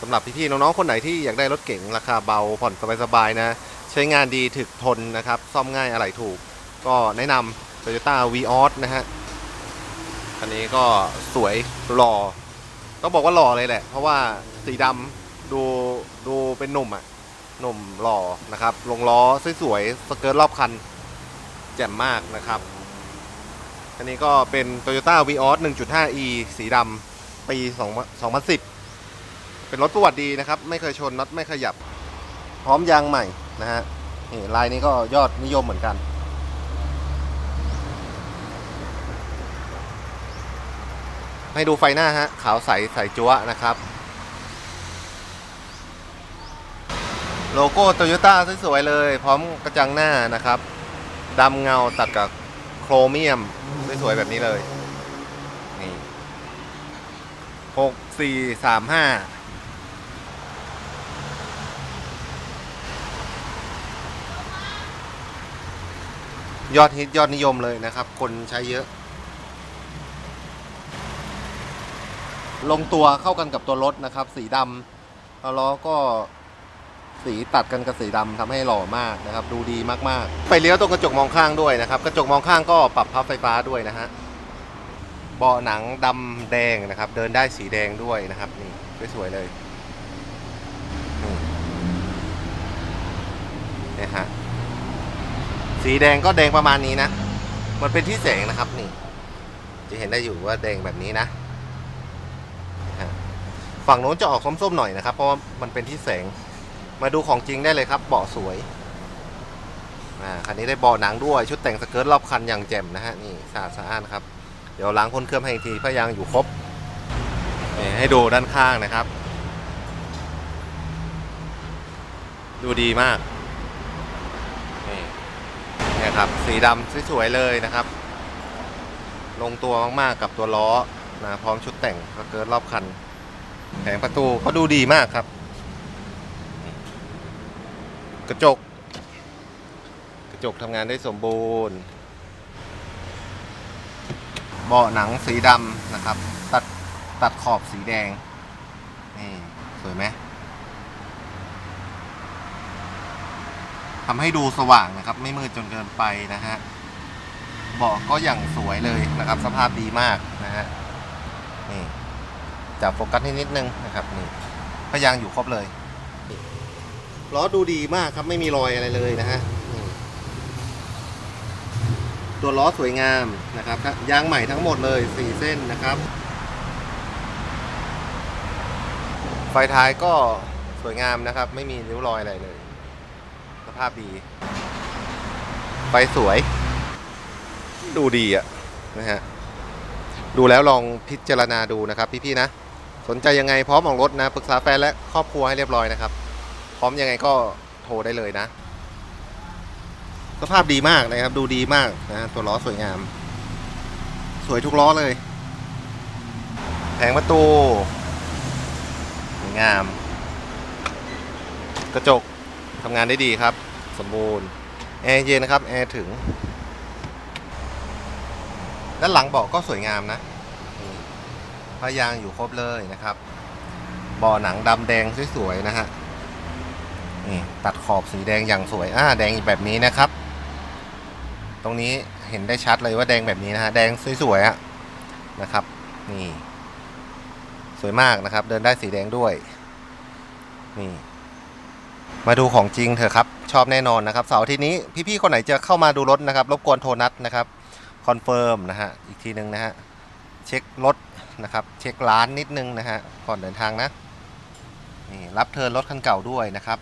สำหรับพี่ๆน้องๆคนไหนที่อยากได้รถเก๋งราคาเบาผ่อนสบายๆนะ ใช้งานดีถึกทนนะครับ ซ่อมง่ายอะไหล่ถูก ก็แนะนำ Toyota v ีออสนะฮะคันนี้ก็สวยหล่อต้องบอกว่าหล่อเลยแหละ เพราะว่าสีดำดูดูเป็นหนุ่มอะหนุ่มหล่อนะครับ ลงล้อสวยๆสเกิร์ตรอบคัน แจ่มมากนะครับอันนี้ก็เป็น Toyota v ีออส 1.5e สีดำปี2 2010 เป็นรถประวัติดีนะครับ ไม่เคยชนน็อตไม่ขยับ พร้อมยางใหม่นะฮะนี่ลายนี้ก็ยอดนิยมเหมือนกัน ให้ดูไฟหน้าฮะ ขาวใสใสจั๊วนะครับ โลโก้โตโยต้าสวยๆเลย พร้อมกระจังหน้านะครับดำเงาตัดกับโครเมียมสวยๆแบบนี้เลย นี่หกสี่สามห้า ยอดฮิตยอดนิยมเลยนะครับ คนใช้เยอะ ลงตัวเข้ากันกับตัวรถนะครับ สีดำแล้วล้อก็สีตัดกันกับสีดำทำให้หล่อมากนะครับ ดูดีมากๆไฟเลี้ยวตรงกระจกมองข้างด้วยนะครับ กระจกมองข้างก็ปรับพับไฟฟ้าด้วยนะฮะเบาะหนังดำแดงนะครับ เดินได้สีแดงด้วยนะครับนี่สวยเลยนี่ฮะ สีแดงก็แดงประมาณนี้นะ มันเป็นที่แสงนะครับนี่ จะเห็นได้อยู่ว่าแดงแบบนี้นะ ฝั่งโน้นจะออกส้มๆหน่อยนะครับ เพราะว่ามันเป็นที่แสง มาดูของจริงได้เลยครับ เบาะสวย อ่า คันนี้ได้เบาะหนังด้วย ชุดแต่งสเกิร์ตรอบคันอย่างแจ่มนะฮะ นี่สะอาดสะอ้านครับ เดี๋ยวล้างพ่นเครื่องให้อีกทีพยางอยู่ครบนี่ให้ดูด้านข้างนะครับ ดูดีมาก ครับ สีดำสวยๆเลยนะครับ ลงตัวมากๆกับตัวล้อนะพร้อมชุดแต่งสเกิร์ตรอบคัน แผงประตูก็ดูดีมากครับ กระจก กระจกทำงานได้สมบูรณ์ เบาะหนังสีดำนะครับ ตัดตัดขอบสีแดง นี่ สวยไหม ทำให้ดูสว่างนะครับ ไม่มืดจนเกินไปนะฮะเบาะก็อย่างสวยเลยนะครับ สภาพดีมากนะฮะนี่จับโฟกัสให้นิดนึงนะครับนี่พยางอยู่ครบเลยล้อดูดีมากครับไม่มีรอยอะไรเลยนะฮะตัวล้อสวยงามนะครับยางใหม่ทั้งหมดเลยสี่เส้นนะครับ ไฟท้ายก็สวยงามนะครับ ไม่มีริ้วรอยอะไรเลย ภาพดีไฟสวย ดูดีอะนะฮะดูแล้วลองพิจารณาดูนะครับ พี่ๆนะ สนใจยังไงพร้อมออกรถนะปรึกษาแฟนและครอบครัวให้เรียบร้อยนะครับ พร้อมยังไงก็โทรได้เลยนะ สภาพดีมากนะครับ ดูดีมากนะตัวล้อสวยงาม สวยทุกล้อเลยแผงประตูงาม กระจกทำงานได้ดีครับ สมบูรณ์แอร์เย็นนะครับแอร์ถึง ด้านหลังเบาะก็สวยงามนะนี่ผ้ายางอยู่ครบเลยนะครับเบาะหนังดำแดงสวยๆนะฮะนี่ตัดขอบสีแดงอย่างสวยอ่าแดงแบบนี้นะครับ ตรงนี้เห็นได้ชัดเลยว่าแดงแบบนี้นะฮะแดงสวยๆอะนะครับ นี่ สวยมากนะครับ เดินได้สีแดงด้วยนี่ มาดูของจริงเถอะครับ ชอบแน่นอนนะครับเสาร์อาที่นี้พี่ๆคนไหนจะเข้ามาดูรถนะครับ รบกวนโทรนัดนะครับคอนเฟิร์มนะฮะอีกทีหนึ่งนะฮะเช็ครถนะครับ เช็คร้านนิดนึงนะฮะก่อนเดินทางนะนี่รับเทิร์นรถคันเก่าด้วยนะครับ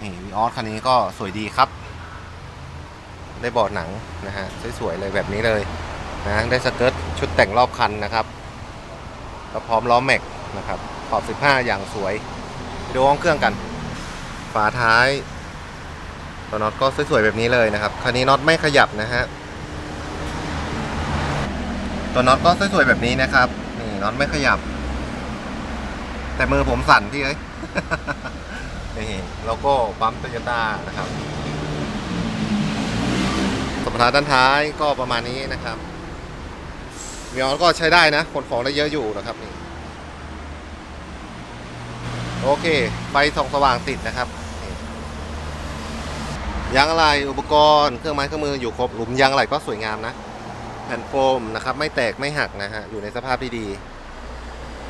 นี่วีออสคันนี้ก็สวยดีครับ ได้บาะหนังนะฮะสวยๆเลยแบบนี้เลยนะได้สเกิร์ตชุดแต่งรอบคันนะครับก็พร้อมล้อแม็กนะครับขอบ 15 อย่างสวยไปดูห้องเครื่องกัน ฝาท้ายตัวน็อตก็สวยๆแบบนี้เลยนะครับ คันนี้น็อตไม่ขยับนะฮะ ตัวน็อตก็สวยๆแบบนี้นะครับ นี่น็อตไม่ขยับ แต่มือผมสั่นพี่เอ้ย นี่โลโก้ปั๊มโตโยต้านะครับสัมปทานด้านท้ายก็ประมาณนี้นะครับมีออนก็ใช้ได้นะขนของได้เยอะอยู่นะครับนี่โอเคไฟส่องสว่างติดนะครับ ยางอะไรอุปกรณ์เครื่องไม้เครื่องมืออยู่ครบหลุมยางอะไรก็สวยงามนะแผ่นโฟมนะครับไม่แตกไม่หักนะฮะอยู่ในสภาพที่ดี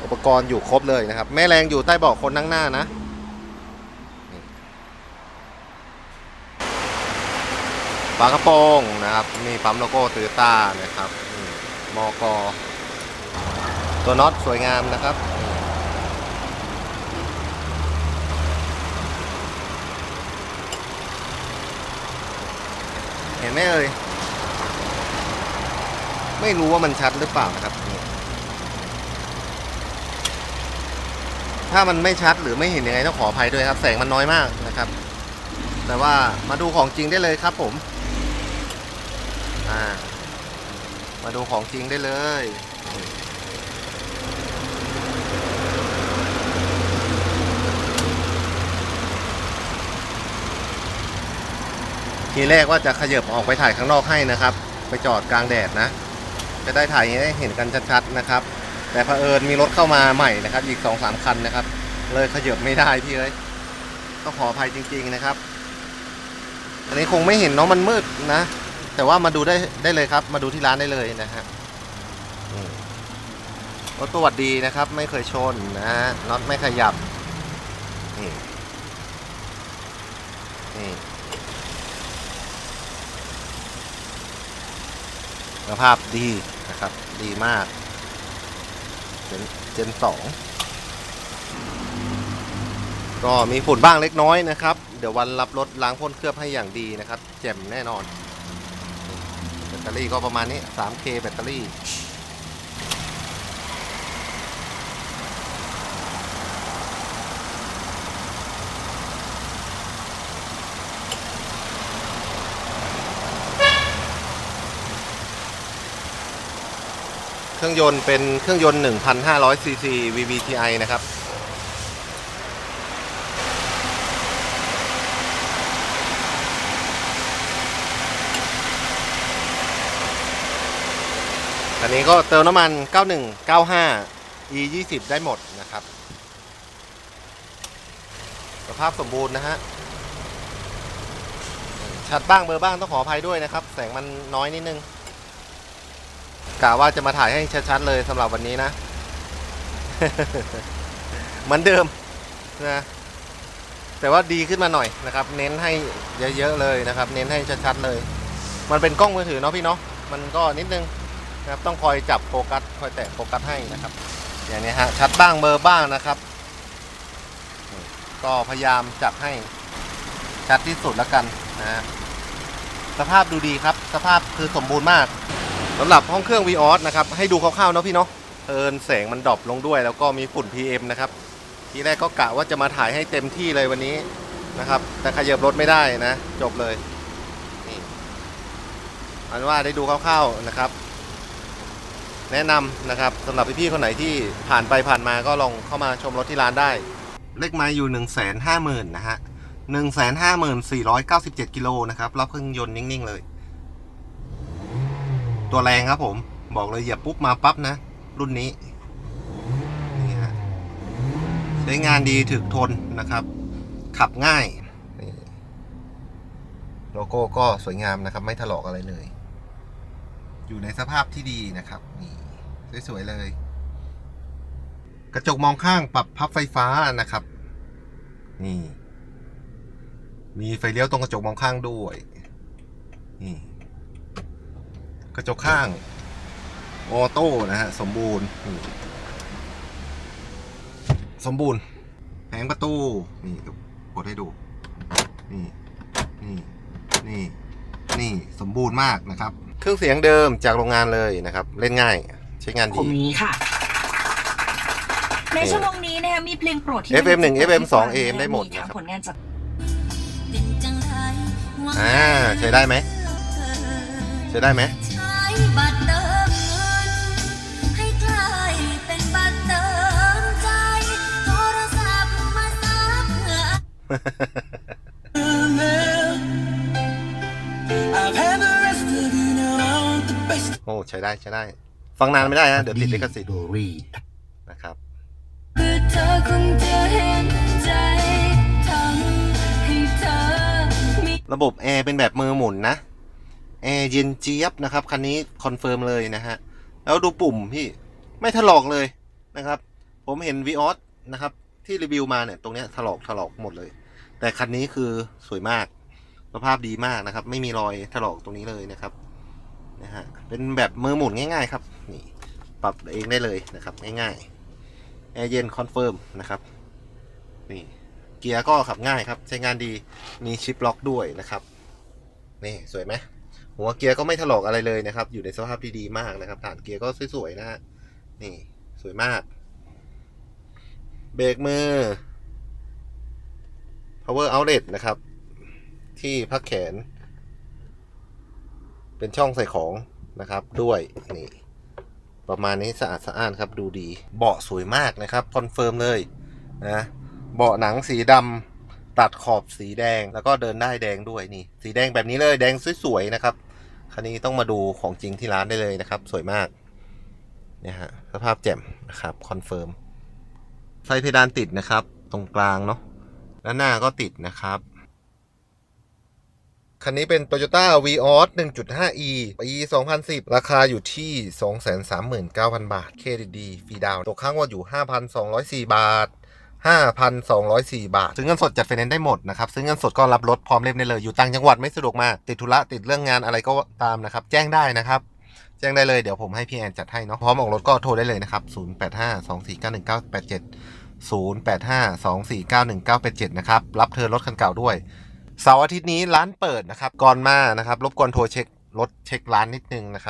อุปกรณ์อยู่ครบเลยนะครับ แม่แรงอยู่ใต้เบาะคนนั่งหน้านะฝากระโปรงนะครับมีปั๊มโลโก้ตโยต้านะครับนี่มกตัวน็อตสวยงามนะครับ เห็นไหมเอ่ยไม่รู้ว่ามันชัดหรือเปล่านะครับ ถ้ามันไม่ชัดหรือไม่เห็นยังไงต้องขออภัยด้วยครับ แสงมันน้อยมากนะครับ แต่ว่ามาดูของจริงได้เลยครับผม อ่า มาดูของจริงได้เลย ทีแรกว่าจะขยับออกไปถ่ายข้างนอกให้นะครับ ไปจอดกลางแดดนะ จะได้ถ่ายให้เห็นกันชัดๆนะครับ แต่เผอิญมีรถเข้ามาใหม่นะครับ อีกสองสามคันนะครับ เลยขยับไม่ได้พี่เอ้ยต้องขออภัยจริง ๆนะครับ อันนี้คงไม่เห็นเน้องมันมืดนะ แต่ว่ามาดูได้ได้เลยครับ มาดูที่ร้านได้เลยนะฮะรถตรวจดีนะครับ ไม่เคยชนนะฮะน็อตไม่ขยับนี่นี่ คุณภาพดีนะครับ ดีมาก เจนเจนสองก็มีฝุ่นบ้างเล็กน้อยนะครับ เดี๋ยววันรับรถล้างพ่นเคลือบให้อย่างดีนะครับ แจ่มแน่นอน แบตเตอรี่ก็ประมาณนี้ 3K แบตเตอรี่ เครื่องยนต์เป็นเครื่องยนต์ 1,500ซีซี VVTi นะครับ อันนี้ก็เติมน้ำมัน 91 95 E 20ได้หมดนะครับ สภาพสมบูรณ์นะฮะ ชัดบ้างเบอร์บ้างต้องขออภัยด้วยนะครับ แสงมันน้อยนิดนึง กะว่าจะมาถ่ายให้ชัดๆเลยสำหรับวันนี้นะ เหมือนเดิมนะแต่ว่าดีขึ้นมาหน่อยนะครับ เน้นให้เยอะๆเลยนะครับ เน้นให้ชัดๆเลย มันเป็นกล้องมือถือเนาะพี่เนาะมันก็นิดนึงนะครับต้องคอยจับโฟกัสคอยแตะโฟกัสให้นะครับ อย่างนี้ฮะชัดบ้างเบอร์บ้างนะครับ ก็พยายามจับให้ชัดที่สุดแล้วกันนะฮะสภาพดูดีครับ สภาพคือสมบูรณ์มาก สำหรับห้องเครื่อง v ีออสนะครับ ให้ดูคร่าวๆเนาะพี่เนาะเอินแสงมันดรอปลงด้วย แล้วก็มีฝุ่น PM นะครับ ทีแรกก็กะว่าจะมาถ่ายให้เต็มที่เลยวันนี้นะครับ แต่ขยับรถไม่ได้นะ จบเลยนี่อันว่าได้ดูคร่าวๆนะครับ แนะนำนะครับสำหรับพี่ๆคนไหนที่ผ่านไปผ่านมาก็ลองเข้ามาชมรถที่ร้านได้ เลขไม้อยู่ 1 5 0 0 0 0นะฮะ1 5 4 9 7กิโลนะครับรับเครื่องยนต์นิ่งๆเลย ตัวแรงครับผม บอกเลยเหยียบปุ๊บมาปั๊บนะ รุ่นนี้นี่ฮะใช้งานดีถึกทนนะครับ ขับง่ายโลโก้ก็สวยงามนะครับ ไม่ถลอกอะไรเลย อยู่ในสภาพที่ดีนะครับนี่สวยๆเลย กระจกมองข้างปรับพับไฟฟ้านะครับ นี่ มีไฟเลี้ยวตรงกระจกมองข้างด้วยนี่ ระจกข้าง ออโต้นะฮะ สมบูรณ์นี่สมบูรณ์แผงประตู นี่เดี๋ยวกดให้ดู นี่ นี่ นี่ นี่สมบูรณ์มากนะครับ เครื่องเสียงเดิมจากโรงงานเลยนะครับ เล่นง่าย ใช้งานคดีมนี้ค่ะในชั่วโมงนี้นะคะมีเพลงโปรดที่ FM 1ไม่ FM 2ฟัง AM ได้หมดทั้นะงครับผลงานจากอ่าใช้ได้ไหมใช้ได้ไหมใช้ โอ้ใช้ได้ใช้ได้ ฟังนานไม่ได้ฮะเดี๋ยวติดลิขสิทธิ์นะครับระบบแอร์เป็นแบบมือหมุนนะ แอร์เย็นเจี๊ยบนะครับ คันนี้คอนเฟิร์มเลยนะฮะ แล้วดูปุ่มพี่ไม่ถลอกเลยนะครับ ผมเห็นวีออสนะครับที่รีวิวมาเนี่ยตรงเนี้ยถลอกถลอกหมดเลย แต่คันนี้คือสวยมากสภาพดีมากนะครับ ไม่มีรอยถลอกตรงนี้เลยนะครับนะฮะเป็นแบบมือหมุนง่าย ๆ ครับนี่ปรับเองได้เลยนะครับ ง่ายๆแอร์เย็นคอนเฟิร์มนะครับนี่เกียร์ก็ขับง่ายครับ ใช้งานดีมีชิปล็อกด้วยนะครับ นี่ สวยไหม หัวเกียร์ก็ไม่ถลอกอะไรเลยนะครับ อยู่ในสภาพที่ดีมากนะครับ ฐานเกียร์ก็สวยๆนะฮะนี่สวยมาก เบรกมือ power outlet นะครับ ที่พักแขน เป็นช่องใส่ของนะครับด้วยนี่ประมาณนี้สะอาดสะอ้านครับดูดี เบาะสวยมากนะครับคอนเฟิร์มเลยนะเบาะหนังสีดำ ตัดขอบสีแดงแล้วก็เดินได้แดงด้วยนี่ สีแดงแบบนี้เลยแดงสวยๆนะครับ คันนี้ต้องมาดูของจริงที่ร้านได้เลยนะครับ สวยมากเนี่ยฮะสภาพแจ่มนะครับคอนเฟิร์มไฟเพดานติดนะครับ ตรงกลางเนาะด้านหน้าก็ติดนะครับ คันนี้เป็น Toyota Vios 1.5e ปี 2010 ราคาอยู่ที่ 239,000 บาท เครดิตดีฟรีดาวน์ตกค้างว่าอยู่ 5,204 บาท 5,204 บาท ซื้อเงินสดจัดไฟแนนซ์ได้หมดนะครับ ซื้อเงินสดก็รับรถพร้อมเล่มได้เลย อยู่ต่างจังหวัดไม่สะดวกมา ติดธุระติดเรื่องงานอะไรก็ตามนะครับ แจ้งได้นะครับ แจ้งได้เลยเดี๋ยวผมให้พี่แอนจัดให้เนาะ พร้อมออกรถก็โทรได้เลยนะครับ 0852491987 0852491987 นะครับ รับเธอรถคันเก่าด้วย เสาร์อาทิตย์นี้ร้านเปิดนะครับ ก่อนมานะครับ รบกวนโทรเช็ครถเช็คร้านนิดนึงนะครับ